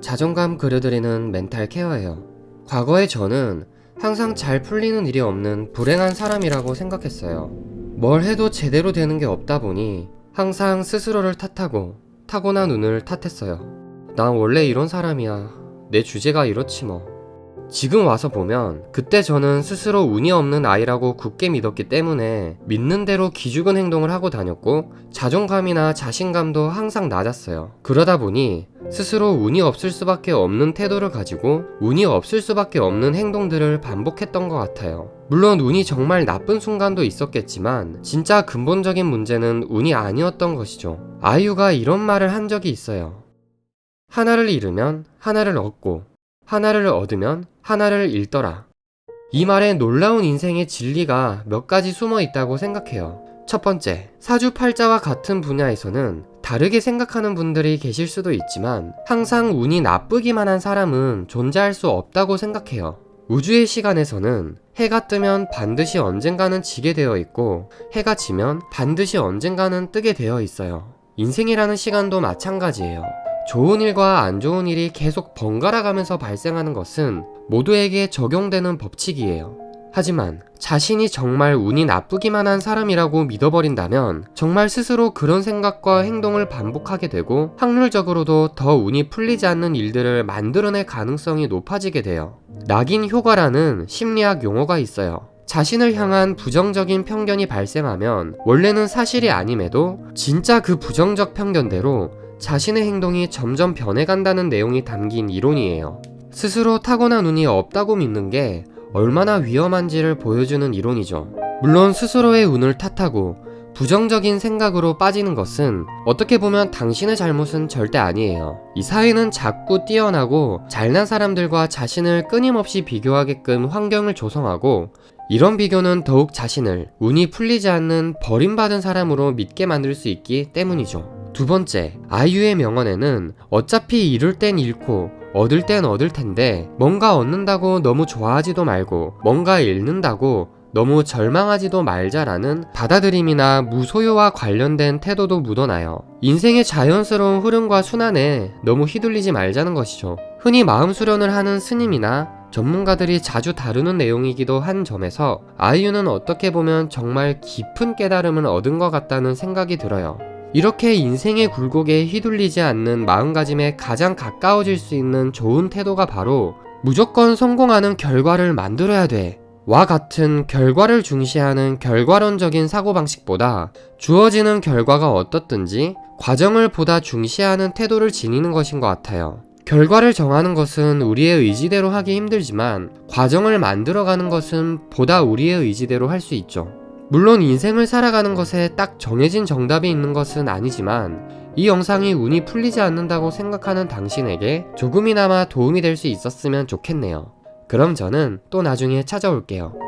자존감 그려드리는 멘탈 케어예요. 과거에 저는 항상 잘 풀리는 일이 없는 불행한 사람이라고 생각했어요. 뭘 해도 제대로 되는 게 없다 보니 항상 스스로를 탓하고 타고난 운을 탓했어요. 난 원래 이런 사람이야. 내 주제가 이렇지 뭐. 지금 와서 보면 그때 저는 스스로 운이 없는 아이라고 굳게 믿었기 때문에 믿는 대로 기죽은 행동을 하고 다녔고 자존감이나 자신감도 항상 낮았어요. 그러다 보니 스스로 운이 없을 수밖에 없는 태도를 가지고 운이 없을 수밖에 없는 행동들을 반복했던 것 같아요. 물론 운이 정말 나쁜 순간도 있었겠지만 진짜 근본적인 문제는 운이 아니었던 것이죠. 아이유가 이런 말을 한 적이 있어요. 하나를 잃으면 하나를 얻고 하나를 얻으면 하나를 잃더라. 이 말에 놀라운 인생의 진리가 몇 가지 숨어 있다고 생각해요. 첫 번째, 사주팔자와 같은 분야에서는 다르게 생각하는 분들이 계실 수도 있지만 항상 운이 나쁘기만 한 사람은 존재할 수 없다고 생각해요. 우주의 시간에서는 해가 뜨면 반드시 언젠가는 지게 되어 있고 해가 지면 반드시 언젠가는 뜨게 되어 있어요. 인생이라는 시간도 마찬가지예요. 좋은 일과 안 좋은 일이 계속 번갈아 가면서 발생하는 것은 모두에게 적용되는 법칙이에요. 하지만 자신이 정말 운이 나쁘기만 한 사람이라고 믿어버린다면 정말 스스로 그런 생각과 행동을 반복하게 되고 확률적으로도 더 운이 풀리지 않는 일들을 만들어낼 가능성이 높아지게 돼요. 낙인 효과라는 심리학 용어가 있어요. 자신을 향한 부정적인 편견이 발생하면 원래는 사실이 아님에도 진짜 그 부정적 편견대로 자신의 행동이 점점 변해간다는 내용이 담긴 이론이에요. 스스로 타고난 운이 없다고 믿는 게 얼마나 위험한지를 보여주는 이론이죠. 물론 스스로의 운을 탓하고 부정적인 생각으로 빠지는 것은 어떻게 보면 당신의 잘못은 절대 아니에요. 이 사회는 자꾸 뛰어나고 잘난 사람들과 자신을 끊임없이 비교하게끔 환경을 조성하고 이런 비교는 더욱 자신을 운이 풀리지 않는 버림받은 사람으로 믿게 만들 수 있기 때문이죠. 두 번째, 아이유의 명언에는 어차피 잃을 땐 잃고 얻을 땐 얻을 텐데 뭔가 얻는다고 너무 좋아하지도 말고 뭔가 잃는다고 너무 절망하지도 말자라는 받아들임이나 무소유와 관련된 태도도 묻어나요. 인생의 자연스러운 흐름과 순환에 너무 휘둘리지 말자는 것이죠. 흔히 마음 수련을 하는 스님이나 전문가들이 자주 다루는 내용이기도 한 점에서 아이유는 어떻게 보면 정말 깊은 깨달음을 얻은 것 같다는 생각이 들어요. 이렇게 인생의 굴곡에 휘둘리지 않는 마음가짐에 가장 가까워질 수 있는 좋은 태도가 바로 무조건 성공하는 결과를 만들어야 돼. 와 같은 결과를 중시하는 결과론적인 사고방식보다 주어지는 결과가 어떻든지 과정을 보다 중시하는 태도를 지니는 것인 것 같아요. 결과를 정하는 것은 우리의 의지대로 하기 힘들지만 과정을 만들어가는 것은 보다 우리의 의지대로 할 수 있죠. 물론 인생을 살아가는 것에 딱 정해진 정답이 있는 것은 아니지만 이 영상이 운이 풀리지 않는다고 생각하는 당신에게 조금이나마 도움이 될 수 있었으면 좋겠네요. 그럼 저는 또 나중에 찾아올게요.